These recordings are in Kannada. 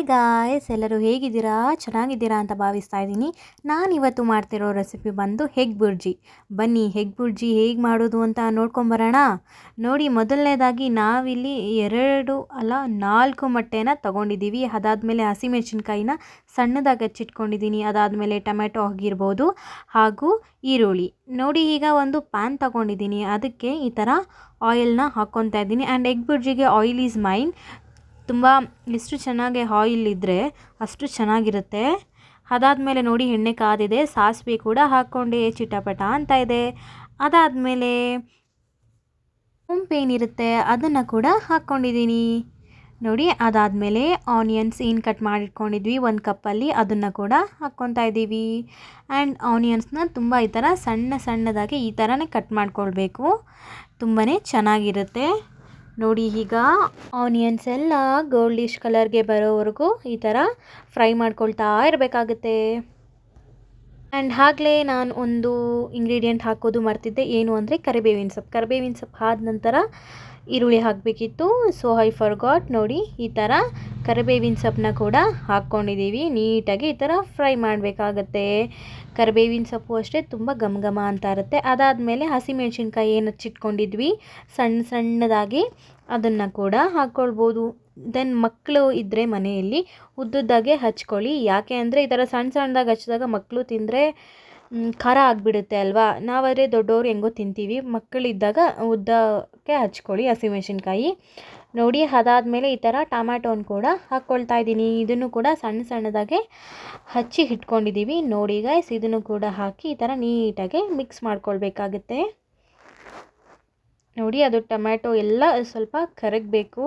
ಹಾಯ್ ಗಾಯ್ಸ್ ಎಲ್ಲರೂ ಹೇಗಿದ್ದೀರಾ? ಚೆನ್ನಾಗಿದ್ದೀರಾ ಅಂತ ಭಾವಿಸ್ತಾ ಇದ್ದೀನಿ. ನಾನಿವತ್ತು ಮಾಡ್ತಿರೋ ರೆಸಿಪಿ ಬಂದು ಹೆಗ್ ಬುರ್ಜಿ ಬನ್ನಿ ಹೆಗ್ ಬುರ್ಜಿ ಹೇಗೆ ಮಾಡೋದು ಅಂತ ನೋಡ್ಕೊಂಬರೋಣ. ನೋಡಿ, ಮೊದಲನೇದಾಗಿ ನಾವಿಲ್ಲಿ ಎರಡು ಅಲ್ಲ ನಾಲ್ಕು ಮೊಟ್ಟೆನ ತೊಗೊಂಡಿದ್ದೀವಿ. ಅದಾದಮೇಲೆ ಹಸಿಮೆಣಸಿನ್ಕಾಯಿನ ಸಣ್ಣದಾಗಿ ಹಚ್ಚಿಟ್ಕೊಂಡಿದ್ದೀನಿ. ಅದಾದಮೇಲೆ ಟೊಮೆಟೊ ಆಗಿರ್ಬೋದು ಹಾಗೂ ಈರುಳ್ಳಿ. ನೋಡಿ, ಈಗ ಒಂದು ಪ್ಯಾನ್ ತೊಗೊಂಡಿದ್ದೀನಿ. ಅದಕ್ಕೆ ಈ ಥರ ಆಯಿಲ್ನ ಹಾಕ್ಕೊತಾ ಇದ್ದೀನಿ. ಆ್ಯಂಡ್ ಎಗ್ ಬುರ್ಜಿಗೆ ಆಯಿಲ್ ಈಸ್ ಮೈನ್ ತುಂಬ ಎಷ್ಟು ಚೆನ್ನಾಗಿ ಆಯಿಲ್ ಇದ್ದರೆ ಅಷ್ಟು ಚೆನ್ನಾಗಿರುತ್ತೆ. ಅದಾದಮೇಲೆ ನೋಡಿ ಎಣ್ಣೆ ಕಾದಿದೆ, ಸಾಸಿವೆ ಕೂಡ ಹಾಕ್ಕೊಂಡೆ, ಚಿಟಪಟ ಅಂತ ಇದೆ. ಅದಾದಮೇಲೆ ಏನಿರುತ್ತೆ ಅದನ್ನು ಕೂಡ ಹಾಕ್ಕೊಂಡಿದ್ದೀನಿ. ನೋಡಿ, ಅದಾದಮೇಲೆ ಆನಿಯನ್ಸ್ ಏನು ಕಟ್ ಮಾಡಿಟ್ಕೊಂಡಿದ್ವಿ, ಒಂದು ಕಪ್ಪಲ್ಲಿ ಅದನ್ನು ಕೂಡ ಹಾಕ್ಕೊತಾ ಇದ್ದೀವಿ. ಆ್ಯಂಡ್ ಆನಿಯನ್ಸ್ನ ತುಂಬ ಈ ಥರ ಸಣ್ಣ ಸಣ್ಣದಾಗಿ ಈ ಥರನೇ ಕಟ್ ಮಾಡ್ಕೊಳ್ಬೇಕು. ತುಂಬಾ ಚೆನ್ನಾಗಿರುತ್ತೆ. ನೋಡಿ ಈಗ ಆನಿಯನ್ಸ್ ಎಲ್ಲ ಗೋಲ್ಡಿಶ್ ಕಲರ್ಗೆ ಬರೋವರೆಗೂ ಈ ಥರ ಫ್ರೈ ಮಾಡ್ಕೊಳ್ತಾ ಇರಬೇಕಾಗುತ್ತೆ. ಆ್ಯಂಡ್ ಆಗಲೇ ನಾನು ಒಂದು ಇಂಗ್ರೀಡಿಯೆಂಟ್ ಹಾಕೋದು ಮರ್ತಿದ್ದೆ. ಏನು ಅಂದರೆ ಕರಿಬೇವಿನ ಸೊಪ್ಪು. ಕರಿಬೇವಿನ ಸೊಪ್ಪು ಆದ ನಂತರ ಈರುಳ್ಳಿ ಹಾಕಬೇಕಿತ್ತು. ಸೊ ಐ ಫರ್ಗಾಟ್ ನೋಡಿ, ಈ ಥರ ಕರಿಬೇವಿನ ಸೊಪ್ಪನ್ನ ಕೂಡ ಹಾಕ್ಕೊಂಡಿದ್ದೀವಿ ನೀಟಾಗಿ ಈ ಥರ ಫ್ರೈ ಮಾಡಬೇಕಾಗತ್ತೆ. ಕರಿಬೇವಿನ ಸೊಪ್ಪು ಅಷ್ಟೇ ತುಂಬ ಘಮ ಘಮ ಅಂತ ಇರುತ್ತೆ. ಅದಾದಮೇಲೆ ಹಸಿಮೆಣ್ಸಿನ್ಕಾಯಿ ಏನು ಹಚ್ಚಿಟ್ಕೊಂಡಿದ್ವಿ ಸಣ್ಣ ಸಣ್ಣದಾಗಿ ಅದನ್ನು ಕೂಡ ಹಾಕ್ಕೊಳ್ಬೋದು. ದೆನ್ ಮಕ್ಕಳು ಇದ್ದರೆ ಮನೆಯಲ್ಲಿ ಉದ್ದುದ್ದಾಗೆ ಹಚ್ಕೊಳ್ಳಿ. ಯಾಕೆ ಅಂದರೆ ಈ ಥರ ಸಣ್ಣ ಸಣ್ಣದಾಗಿ ಹಚ್ಚಿದಾಗ ಮಕ್ಕಳು ತಿಂದರೆ ಖಾರ ಆಗಿಬಿಡುತ್ತೆ ಅಲ್ವಾ? ನಾವಾದರೆ ದೊಡ್ಡವರು ಹೆಂಗೋ ತಿಂತೀವಿ. ಮಕ್ಕಳಿದ್ದಾಗ ಉದ್ದಕ್ಕೆ ಹಚ್ಕೊಳ್ಳಿ ಹಸಿಮೆಣ್ಸಿನ್ಕಾಯಿ. ನೋಡಿ, ಅದಾದಮೇಲೆ ಈ ಥರ ಟಮ್ಯಾಟೋನ ಕೂಡ ಹಾಕ್ಕೊಳ್ತಾ ಇದ್ದೀನಿ. ಇದನ್ನು ಕೂಡ ಸಣ್ಣ ಸಣ್ಣದಾಗೆ ಹಚ್ಚಿ ಇಟ್ಕೊಂಡಿದ್ದೀವಿ. ನೋಡಿ ಗೈಸ್ ಇದನ್ನು ಕೂಡ ಹಾಕಿ ಈ ಥರ ನೀಟಾಗಿ ಮಿಕ್ಸ್ ಮಾಡ್ಕೊಳ್ಬೇಕಾಗುತ್ತೆ. ನೋಡಿ, ಅದು ಟೊಮ್ಯಾಟೊ ಎಲ್ಲ ಸ್ವಲ್ಪ ಕರಗಬೇಕು.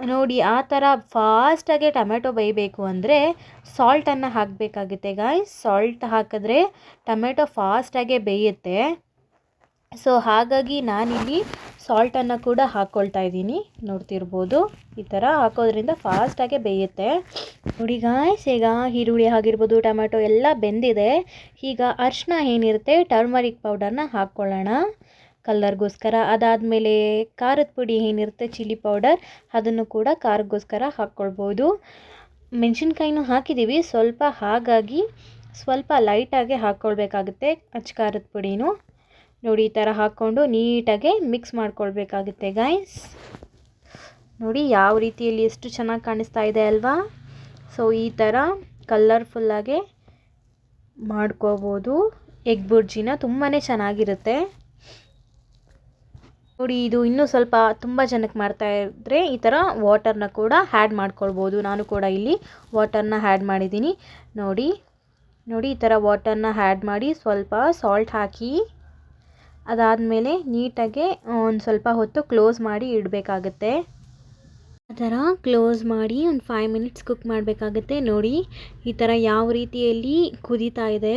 ನೋಡಿ, ಆ ಥರ ಫಾಸ್ಟಾಗೆ ಟೊಮೆಟೊ ಬೇಯಬೇಕು ಅಂದರೆ ಸಾಲ್ಟನ್ನು ಹಾಕಬೇಕಾಗುತ್ತೆ ಗಾಯ್ಸ್ ಸಾಲ್ಟ್ ಹಾಕಿದ್ರೆ ಟೊಮೆಟೊ ಫಾಸ್ಟಾಗೆ ಬೇಯುತ್ತೆ. ಸೊ ಹಾಗಾಗಿ ನಾನಿಲ್ಲಿ ಸಾಲ್ಟನ್ನು ಕೂಡ ಹಾಕ್ಕೊಳ್ತಾ ಇದ್ದೀನಿ. ನೋಡ್ತಿರ್ಬೋದು, ಈ ಥರ ಹಾಕೋದ್ರಿಂದ ಫಾಸ್ಟಾಗೆ ಬೇಯುತ್ತೆ. ನೋಡಿ ಗಾಯ್ಸ್ ಈಗ ಈರುಳ್ಳಿ ಆಗಿರ್ಬೋದು, ಟೊಮೆಟೊ ಎಲ್ಲ ಬೆಂದಿದೆ. ಈಗ ಅರಿಶಿನ ಏನಿರುತ್ತೆ ಟರ್ಮರಿಕ್ ಪೌಡರ್ನ ಹಾಕ್ಕೊಳ್ಳೋಣ. ಕಲ್ಲರ್ಗೋಸ್ಕರ, ಅದಾದಮೇಲೆ ಖಾರದ ಪುಡಿ ಏನಿರುತ್ತೆ, ಚಿಲ್ಲಿ ಪೌಡರ್, ಅದನ್ನು ಕೂಡ ಖಾರಕ್ಕೋಸ್ಕರ ಹಾಕ್ಕೊಳ್ಬೋದು. ಮೆಣಸಿನ್ಕಾಯಿನೂ ಹಾಕಿದ್ದೀವಿ, ಸ್ವಲ್ಪ ಹಾಗಾಗಿ ಸ್ವಲ್ಪ ಲೈಟಾಗಿ ಹಾಕ್ಕೊಳ್ಬೇಕಾಗುತ್ತೆ ಅಚ್ಚ ಖಾರದ ಪುಡಿನೂ. ನೋಡಿ, ಈ ಥರ ಹಾಕ್ಕೊಂಡು ನೀಟಾಗಿ ಮಿಕ್ಸ್ ಮಾಡ್ಕೊಳ್ಬೇಕಾಗುತ್ತೆ ಗಾಯ್ಸ್ ನೋಡಿ, ಯಾವ ರೀತಿಯಲ್ಲಿ ಎಷ್ಟು ಚೆನ್ನಾಗಿ ಕಾಣಿಸ್ತಾ ಇದೆ ಅಲ್ವಾ? ಸೊ ಈ ಥರ ಕಲ್ಲರ್ಫುಲ್ಲಾಗೆ ಮಾಡ್ಕೋಬೋದು ಎಗ್ ಬುರ್ಜಿನ ತುಂಬಾ ಚೆನ್ನಾಗಿರುತ್ತೆ. ನೋಡಿ, ಇದು ಇನ್ನೂ ಸ್ವಲ್ಪ ತುಂಬ ಜನಕ್ಕೆ ಮಾಡ್ತಾ ಇದ್ದರೆ ಈ ಥರ ವಾಟರ್ನ ಕೂಡ ಹ್ಯಾಡ್ ಮಾಡ್ಕೊಳ್ಬೋದು. ನಾನು ಕೂಡ ಇಲ್ಲಿ ವಾಟರ್ನ ಹ್ಯಾಡ್ ಮಾಡಿದ್ದೀನಿ. ನೋಡಿ ನೋಡಿ ಈ ಥರ ವಾಟರ್ನ ಹ್ಯಾಡ್ ಮಾಡಿ ಸ್ವಲ್ಪ ಸಾಲ್ಟ್ ಹಾಕಿ, ಅದಾದಮೇಲೆ ನೀಟಾಗಿ ಒಂದು ಸ್ವಲ್ಪ ಹೊತ್ತು ಕ್ಲೋಸ್ ಮಾಡಿ ಇಡಬೇಕಾಗತ್ತೆ. ಆ ಥರ ಕ್ಲೋಸ್ ಮಾಡಿ ಒಂದು ಫೈವ್ ಮಿನಿಟ್ಸ್ ಕುಕ್ ಮಾಡಬೇಕಾಗುತ್ತೆ. ನೋಡಿ, ಈ ಥರ ಯಾವ ರೀತಿಯಲ್ಲಿ ಕುದೀತಾ ಇದೆ.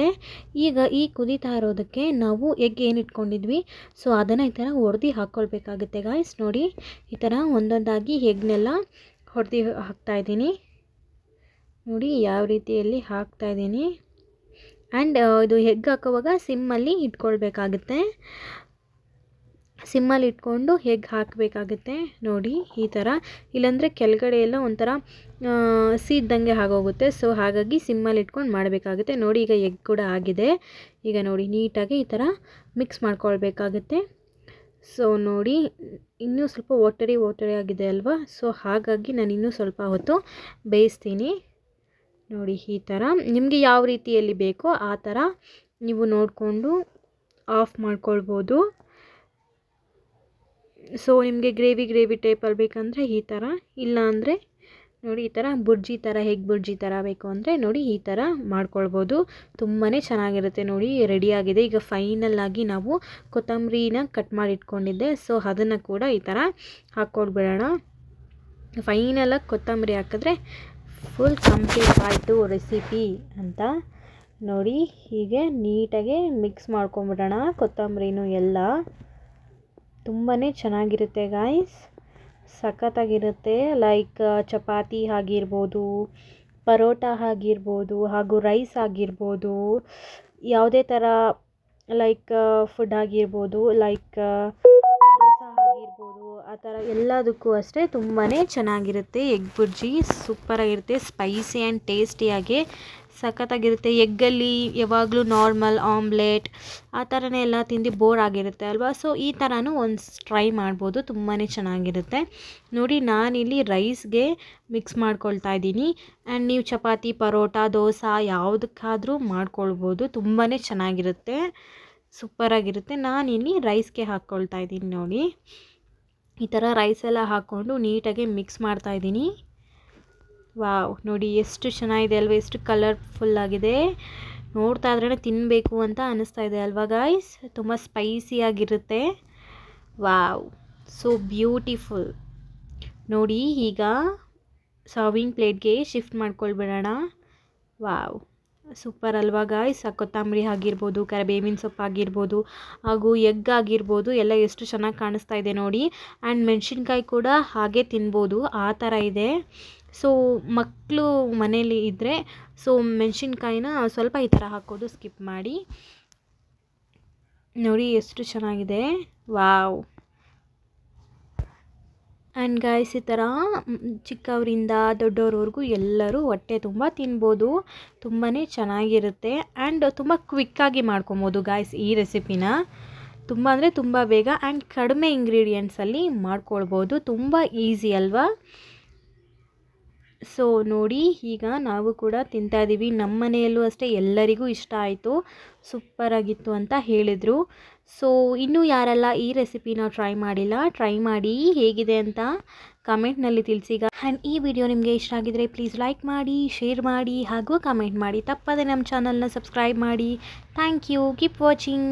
ಈಗ ಈ ಕುದೀತಾ ಇರೋದಕ್ಕೆ ನಾವು ಎಗ್ ಏನು ಇಟ್ಕೊಂಡಿದ್ವಿ? ಸೊ, ಅದನ್ನು ಈ ಥರ ಹೊಡೆದು ಹಾಕ್ಕೊಳ್ಬೇಕಾಗುತ್ತೆ ಗಾಯ್ಸ್ ನೋಡಿ, ಈ ಥರ ಒಂದೊಂದಾಗಿ ಎಗ್ನೆಲ್ಲ ಹೊಡೆದು ಹಾಕ್ತಾಯಿದ್ದೀನಿ ನೋಡಿ, ಯಾವ ರೀತಿಯಲ್ಲಿ ಹಾಕ್ತಾಯಿದ್ದೀನಿ ಆ್ಯಂಡ್ ಇದು ಎಗ್ ಹಾಕೋವಾಗ ಸಿಮ್ಮಲ್ಲಿ ಇಟ್ಕೊಳ್ಬೇಕಾಗುತ್ತೆ. ಸಿಮ್ಮಲ್ಲಿ ಇಟ್ಕೊಂಡು ಎಗ್ ಹಾಕಬೇಕಾಗುತ್ತೆ ನೋಡಿ ಈ ಥರ. ಇಲ್ಲಾಂದರೆ ಕೆಳಗಡೆ ಎಲ್ಲ ಒಂಥರ ಸೀದ್ದಂಗೆ ಆಗೋಗುತ್ತೆ. ಸೊ ಹಾಗಾಗಿ ಸಿಮ್ಮಲ್ಲಿ ಇಟ್ಕೊಂಡು ಮಾಡಬೇಕಾಗುತ್ತೆ. ನೋಡಿ ಈಗ ಎಗ್ ಕೂಡ ಆಗಿದೆ. ಈಗ ನೋಡಿ ನೀಟಾಗಿ ಈ ಥರ ಮಿಕ್ಸ್ ಮಾಡ್ಕೊಳ್ಬೇಕಾಗುತ್ತೆ. ಸೊ ನೋಡಿ, ಇನ್ನೂ ಸ್ವಲ್ಪ ಒಟ್ಟರಿ ಒಟ್ಟರಿ ಆಗಿದೆ ಅಲ್ವಾ? ಸೊ ಹಾಗಾಗಿ ನಾನು ಇನ್ನೂ ಸ್ವಲ್ಪ ಹೊತ್ತು ಬೇಯಿಸ್ತೀನಿ. ನೋಡಿ ಈ ಥರ. ನಿಮಗೆ ಯಾವ ರೀತಿಯಲ್ಲಿ ಬೇಕೋ ಆ ಥರ ನೀವು ನೋಡಿಕೊಂಡು ಆಫ್ ಮಾಡ್ಕೊಳ್ಬೋದು. ಸೊ ನಿಮಗೆ ಗ್ರೇವಿ ಗ್ರೇವಿ ಟೈಪಲ್ಲಿ ಬೇಕಂದರೆ ಈ ಥರ ಇಲ್ಲ ಅಂದರೆ ನೋಡಿ ಈ ಥರ ಬುರ್ಜಿ ಥರ ಹೇಗೆ ಬುರ್ಜಿ ಥರ ಬೇಕು ಅಂದರೆ ನೋಡಿ ಈ ಥರ ಮಾಡ್ಕೊಳ್ಬೋದು. ತುಂಬಾ ಚೆನ್ನಾಗಿರುತ್ತೆ ನೋಡಿ ರೆಡಿಯಾಗಿದೆ ಈಗ ಫೈನಲ್ಲಾಗಿ ನಾವು ಕೊತ್ತಂಬರಿನ ಕಟ್ ಮಾಡಿ ಇಟ್ಕೊಂಡಿದ್ದೆ. ಸೊ ಅದನ್ನು ಕೂಡ ಈ ಥರ ಹಾಕ್ಕೊಡ್ಬಿಡೋಣ ಫೈನಲಾಗಿ ಕೊತ್ತಂಬರಿ ಹಾಕಿದ್ರೆ ಫುಲ್ ಕಂಪ್ಲೀಟ್ ಆಯಿತು ರೆಸಿಪಿ ಅಂತ. ನೋಡಿ, ಹೀಗೆ ನೀಟಾಗಿ ಮಿಕ್ಸ್ ಮಾಡ್ಕೊಂಬಿಡೋಣ ಕೊತ್ತಂಬರಿನೂ ಎಲ್ಲ. ತುಂಬಾ ಚೆನ್ನಾಗಿರುತ್ತೆ ಗಾಯ್ಸ್ ಸಖತ್ತಾಗಿರುತ್ತೆ. ಲೈಕ್ ಚಪಾತಿ ಆಗಿರ್ಬೋದು, ಪರೋಟ ಆಗಿರ್ಬೋದು ಹಾಗೂ ರೈಸ್ ಆಗಿರ್ಬೋದು, ಯಾವುದೇ ಥರ ಲೈಕ್ ಫುಡ್ ಆಗಿರ್ಬೋದು ಲೈಕ್ ದೋಸೆ ಆಗಿರ್ಬೋದು, ಆ ಥರ ಎಲ್ಲದಕ್ಕೂ ಅಷ್ಟೇ ತುಂಬಾ ಚೆನ್ನಾಗಿರುತ್ತೆ. ಎಗ್ ಬುರ್ಜಿ ಸೂಪರಾಗಿರುತ್ತೆ ಸ್ಪೈಸಿ ಆ್ಯಂಡ್ ಟೇಸ್ಟಿಯಾಗಿ ಸಖತ್ತಾಗಿರುತ್ತೆ. ಎಗ್ಗಲ್ಲಿ ಯಾವಾಗಲೂ ನಾರ್ಮಲ್ ಆಮ್ಲೆಟ್ ಆ ಥರನೇ ಎಲ್ಲ ತಿಂದು ಬೋರ್ ಆಗಿರುತ್ತೆ ಅಲ್ವಾ? ಸೊ ಈ ಥರನೂ ಒಂದು ಟ್ರೈ ಮಾಡ್ಬೋದು. ತುಂಬಾ ಚೆನ್ನಾಗಿರುತ್ತೆ. ನೋಡಿ, ನಾನಿಲ್ಲಿ ರೈಸ್ಗೆ ಮಿಕ್ಸ್ ಮಾಡ್ಕೊಳ್ತಾ ಇದ್ದೀನಿ. ಆ್ಯಂಡ್ ನೀವು ಚಪಾತಿ, ಪರೋಟ, ದೋಸೆ ಯಾವುದಕ್ಕಾದರೂ ಮಾಡ್ಕೊಳ್ಬೋದು. ತುಂಬಾ ಚೆನ್ನಾಗಿರುತ್ತೆ. ಸೂಪರಾಗಿರುತ್ತೆ ನಾನಿಲ್ಲಿ ರೈಸ್ಗೆ ಹಾಕ್ಕೊಳ್ತಾ ಇದ್ದೀನಿ ನೋಡಿ. ಈ ಥರ ರೈಸ್ ಎಲ್ಲ ಹಾಕ್ಕೊಂಡು ನೀಟಾಗಿ ಮಿಕ್ಸ್ ಮಾಡ್ತಾ ಇದ್ದೀನಿ. ವಾವ್, ನೋಡಿ ಎಷ್ಟು ಚೆನ್ನಾಗಿದೆ ಅಲ್ವಾ, ಎಷ್ಟು ಕಲರ್ಫುಲ್ ಆಗಿದೆ. ನೋಡ್ತಾ ಇದ್ರೇ ತಿನ್ನಬೇಕು ಅಂತ ಅನ್ನಿಸ್ತಾ ಇದೆ ಅಲ್ವಾ ಗಾಯ್ಸ್ ತುಂಬ ಸ್ಪೈಸಿಯಾಗಿರುತ್ತೆ ವಾವ್ ಸೊ ಬ್ಯೂಟಿಫುಲ್ ನೋಡಿ, ಈಗ ಸರ್ವಿಂಗ್ ಪ್ಲೇಟ್ಗೆ ಶಿಫ್ಟ್ ಮಾಡ್ಕೊಳ್ಬಿಡೋಣ. ವಾವ್ ಸೂಪರ್ ಅಲ್ವಾ ಗಾಯ್ಸ್ ಕೊತ್ತಂಬರಿ ಆಗಿರ್ಬೋದು, ಕರಿಬೇವಿನ ಸೊಪ್ಪು ಆಗಿರ್ಬೋದು, ಹಾಗೂ ಎಗ್ ಆಗಿರ್ಬೋದು, ಎಲ್ಲ ಎಷ್ಟು ಚೆನ್ನಾಗಿ ಕಾಣಿಸ್ತಾ ಇದೆ ನೋಡಿ. ಆ್ಯಂಡ್ ಮೆಣಸಿನ್ಕಾಯಿ ಕೂಡ ಹಾಗೆ ತಿನ್ಬೋದು, ಆ ಥರ ಇದೆ. ಸೊ ಮಕ್ಕಳು ಮನೇಲಿ ಇದ್ದರೆ ಸೊ ಮೆಣಸಿನ್ಕಾಯಿನ ಸ್ವಲ್ಪ ಈ ಥರ ಹಾಕೋದು ಸ್ಕಿಪ್ ಮಾಡಿ. ನೋಡಿ ಎಷ್ಟು ಚೆನ್ನಾಗಿದೆ. ವಾವ್ ಆ್ಯಂಡ್ ಗಾಯ್ಸ್ ಈ ಥರ ಚಿಕ್ಕವರಿಂದ ದೊಡ್ಡವ್ರವರೆಗೂ ಎಲ್ಲರೂ ಹೊಟ್ಟೆ ತುಂಬ ತಿನ್ಬೋದು. ತುಂಬಾ ಚೆನ್ನಾಗಿರುತ್ತೆ. ಆ್ಯಂಡ್ ತುಂಬ ಕ್ವಿಕ್ಕಾಗಿ ಮಾಡ್ಕೊಬೋದು ಗಾಯ್ಸ್ ಈ ರೆಸಿಪಿನ ತುಂಬ ಅಂದರೆ ತುಂಬ ಬೇಗ ಆ್ಯಂಡ್ ಕಡಿಮೆ ಇಂಗ್ರೀಡಿಯೆಂಟ್ಸಲ್ಲಿ ಮಾಡ್ಕೊಳ್ಬೋದು. ತುಂಬ ಈಸಿ ಅಲ್ವಾ? ಸೊ ನೋಡಿ, ಈಗ ನಾವು ಕೂಡ ತಿಂತಾ ಇದ್ದೀವಿ ನಮ್ಮ ಮನೆಯಲ್ಲೂ ಅಷ್ಟೇ ಎಲ್ಲರಿಗೂ ಇಷ್ಟ ಆಯಿತು. ಸೂಪರಾಗಿತ್ತು ಅಂತ ಹೇಳಿದರು. ಸೊ ಇನ್ನೂ ಯಾರೆಲ್ಲ ಈ ರೆಸಿಪಿನ ಟ್ರೈ ಮಾಡಿಲ್ಲ ಟ್ರೈ ಮಾಡಿ ಹೇಗಿದೆ ಅಂತ ಕಮೆಂಟ್ನಲ್ಲಿ ತಿಳಿಸಿಗ ಆ್ಯಂಡ್ ಈ ವಿಡಿಯೋ ನಿಮಗೆ ಇಷ್ಟ ಆಗಿದರೆ ಪ್ಲೀಸ್ ಲೈಕ್ ಮಾಡಿ ಶೇರ್ ಮಾಡಿ, ಹಾಗೂ ಕಮೆಂಟ್ ಮಾಡಿ. ತಪ್ಪದೆ ನಮ್ಮ ಚಾನಲ್ನ ಸಬ್ಸ್ಕ್ರೈಬ್ ಮಾಡಿ. Thank you keep watching